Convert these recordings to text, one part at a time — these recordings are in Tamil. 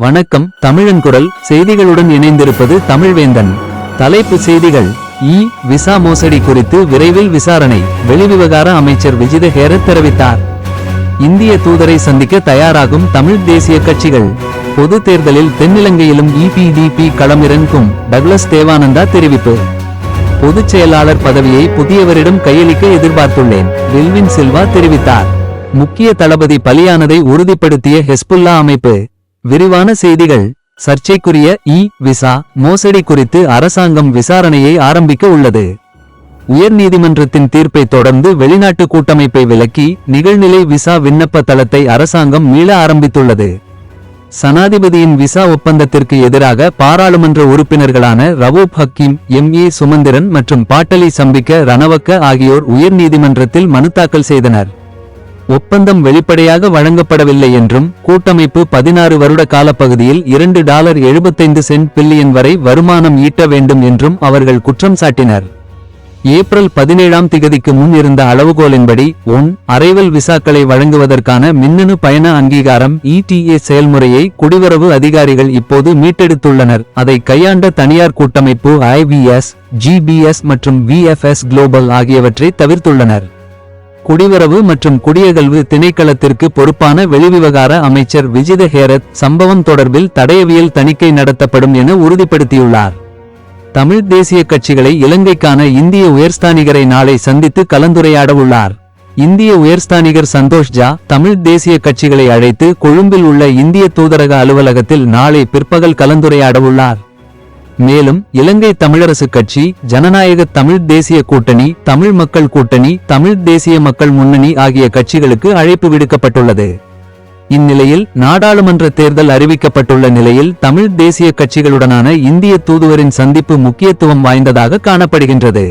வணக்கம் தமிழன் குரல். செய்திகளுடன் இணைந்திருப்பது தமிழ்வேந்தன். தலைப்பு செய்திகள். இ. விசா மோசடி குறித்து விரைவில் விசாரணை. வெளிவிவகார அமைச்சர் விஜித ஹேரத் தெரிவித்தார். இந்திய தூதரை சந்திக்க தயாராகும் தமிழ் தேசிய கட்சிகள். பொது தேர்தலில் தென்னிலங்கையிலும் இபிடிபி களமிறங்கும் டக்ளஸ் தேவானந்தா தெரிவிப்பு. பொதுச் செயலாளர் பதவியை புதியவரிடம் கையளிக்க எதிர்பார்த்துள்ளேன் வில்வின் சில்வா தெரிவித்தார். முக்கிய தளபதி பலியானதை உறுதிப்படுத்திய ஹெஸ்புல்லா அமைப்பு. விரிவான செய்திகள். சர்ச்சைக்குரிய இ விசா மோசடி குறித்து அரசாங்கம் விசாரணையை ஆரம்பிக்க உள்ளது. உயர்நீதிமன்றத்தின் தீர்ப்பை தொடர்ந்து வெளிநாட்டு கூட்டமைப்பை விலக்கி நிகழ்நிலை விசா விண்ணப்ப தளத்தை அரசாங்கம் மீள ஆரம்பித்துள்ளது. சனாதிபதியின் விசா ஒப்பந்தத்திற்கு எதிராக பாராளுமன்ற உறுப்பினர்களான ரவூப் ஹக்கீம் எம். ஏ. சுமந்திரன் மற்றும் பாட்டலி சம்பிக்க ரணவக்க ஆகியோர் உயர்நீதிமன்றத்தில் மனு தாக்கல் செய்தனர். ஒப்பந்தம் வெளிப்படையாக வழங்கப்படவில்லை என்றும் கூட்டமைப்பு பதினாறு வருட காலப்பகுதியில் இரண்டு டாலர் எழுபத்தைந்து சென்ட் பில்லியன் வரை வருமானம் ஈட்ட வேண்டும் என்றும் அவர்கள் குற்றம் சாட்டினர். ஏப்ரல் பதினேழாம் திகதிக்கு முன் இருந்த அளவுகோலின்படி ஒன் அரைவல் விசாக்களை வழங்குவதற்கான மின்னணு பயண அங்கீகாரம் இடிஏ செயல்முறையை குடிவரவு அதிகாரிகள் இப்போது மீட்டெடுத்துள்ளனர். அதை கையாண்ட தனியார் கூட்டமைப்பு ஐவிஎஸ் ஜிபிஎஸ் மற்றும் விஎஃப்எஸ் குளோபல் ஆகியவற்றை தவிர்த்துள்ளனர். குடிவரவு மற்றும் குடியகழ்வு திணைக்களத்திற்கு பொறுப்பான வெளிவிவகார அமைச்சர் விஜித ஹேரத் சம்பவம் தொடர்பில் தடயவியல் தணிக்கை நடத்தப்படும் என உறுதிப்படுத்தியுள்ளார். தமிழ் தேசிய கட்சிகளை இலங்கைக்கான இந்திய உயர்ஸ்தானிகரை நாளை சந்தித்து கலந்துரையாட உள்ளார் இந்திய உயர்ஸ்தானிகர் சந்தோஷ் ஜா தமிழ் தேசிய கட்சிகளை அழைத்து கொழும்பில் உள்ள இந்திய தூதரக அலுவலகத்தில் நாளை பிற்பகல் கலந்துரையாடவுள்ளார். மேலும் இலங்கை தமிழரசு கட்சி ஜனநாயக தமிழ் தேசிய கூட்டணி தமிழ் மக்கள் கூட்டணி தமிழ் தேசிய மக்கள் முன்னணி ஆகிய கட்சிகளுக்கு அழைப்பு விடுக்கப்பட்டுள்ளது. இந்நிலையில் நாடாளுமன்ற தேர்தல் அறிவிக்கப்பட்டுள்ள நிலையில் தமிழ் தேசிய கட்சிகளுடனான இந்திய தூதுவரின் சந்திப்பு முக்கியத்துவம் வாய்ந்ததாக காணப்படுகின்றது.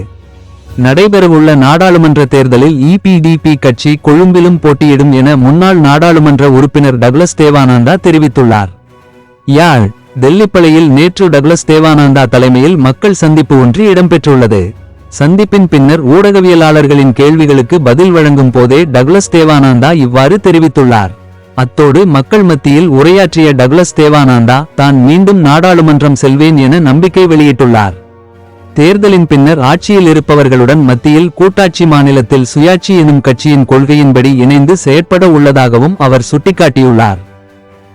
நடைபெறவுள்ள நாடாளுமன்ற தேர்தலில் இபிடிபி கட்சி கொழும்பிலும் போட்டியிடும் என முன்னாள் நாடாளுமன்ற உறுப்பினர் டக்ளஸ் தேவானந்தா தெரிவித்துள்ளார். யாழ் டெல்லிப்பளையில் நேற்று டக்ளஸ் தேவானந்தா தலைமையில் மக்கள் சந்திப்பு ஒன்று இடம்பெற்றுள்ளது. சந்திப்பின் பின்னர் ஊடகவியலாளர்களின் கேள்விகளுக்கு பதில் வழங்கும் போதே டக்ளஸ் தேவானந்தா இவ்வாறு தெரிவித்துள்ளார். அத்தோடு மக்கள் மத்தியில் உரையாற்றிய டக்ளஸ் தேவானந்தா தான் மீண்டும் நாடாளுமன்றம் செல்வேன் என நம்பிக்கை வெளியிட்டுள்ளார். தேர்தலின் பின்னர் ஆட்சியில் இருப்பவர்களுடன் மத்தியில் கூட்டாட்சி மாநிலத்தில் சுயாட்சி எனும் கட்சியின் கொள்கையின்படி இணைந்து செயற்பட உள்ளதாகவும் அவர் சுட்டிக்காட்டியுள்ளார்.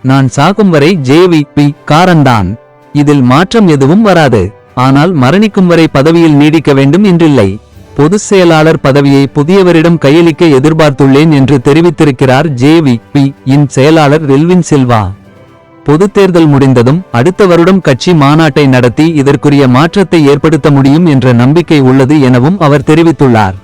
நான் சாகும் வரை ஜேவிபி காரன்தான். இதில் மாற்றம் எதுவும் வராது. ஆனால் மரணிக்கும் வரை பதவியில் நீடிக்க வேண்டும் என்றில்லை. பொதுச் செயலாளர் பதவியை புதியவரிடம் கையளிக்க எதிர்பார்த்துள்ளேன் என்று தெரிவித்திருக்கிறார் ஜேவிபி இன் செயலாளர் ரெல்வின் சில்வா. பொதுத் தேர்தல் முடிந்ததும் அடுத்த வருடம் கட்சி மாநாட்டை நடத்தி இதற்குரிய மாற்றத்தை ஏற்படுத்த முடியும் என்ற நம்பிக்கை உள்ளது எனவும் அவர் தெரிவித்துள்ளார்.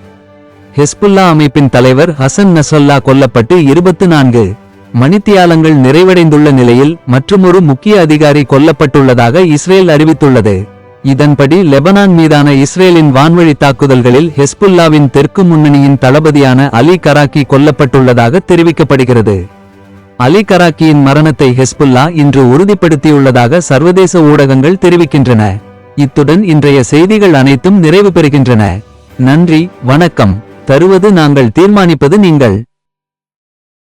ஹெஸ்புல்லா அமைப்பின் தலைவர் ஹசன் நசல்லா கொல்லப்பட்டு இருபத்து நான்கு. மணித்தியாலங்கள் நிறைவடைந்துள்ள நிலையில் மற்றுமொரு முக்கிய அதிகாரி கொல்லப்பட்டுள்ளதாக இஸ்ரேல் அறிவித்துள்ளது. இதன்படி லெபனான் மீதான இஸ்ரேலின் வான்வழி தாக்குதல்களில் ஹெஸ்புல்லாவின் தெற்கு முன்னணியின் தளபதியான அலி கராக்கி கொல்லப்பட்டுள்ளதாக தெரிவிக்கப்படுகிறது. அலி கராக்கியின் மரணத்தை ஹெஸ்புல்லா இன்று உறுதிப்படுத்தியுள்ளதாக சர்வதேச ஊடகங்கள் தெரிவிக்கின்றன. இத்துடன் இன்றைய செய்திகள் அனைத்தும் நிறைவு பெறுகின்றன. நன்றி வணக்கம். தருவது நாங்கள் தீர்மானிப்பது நீங்கள்.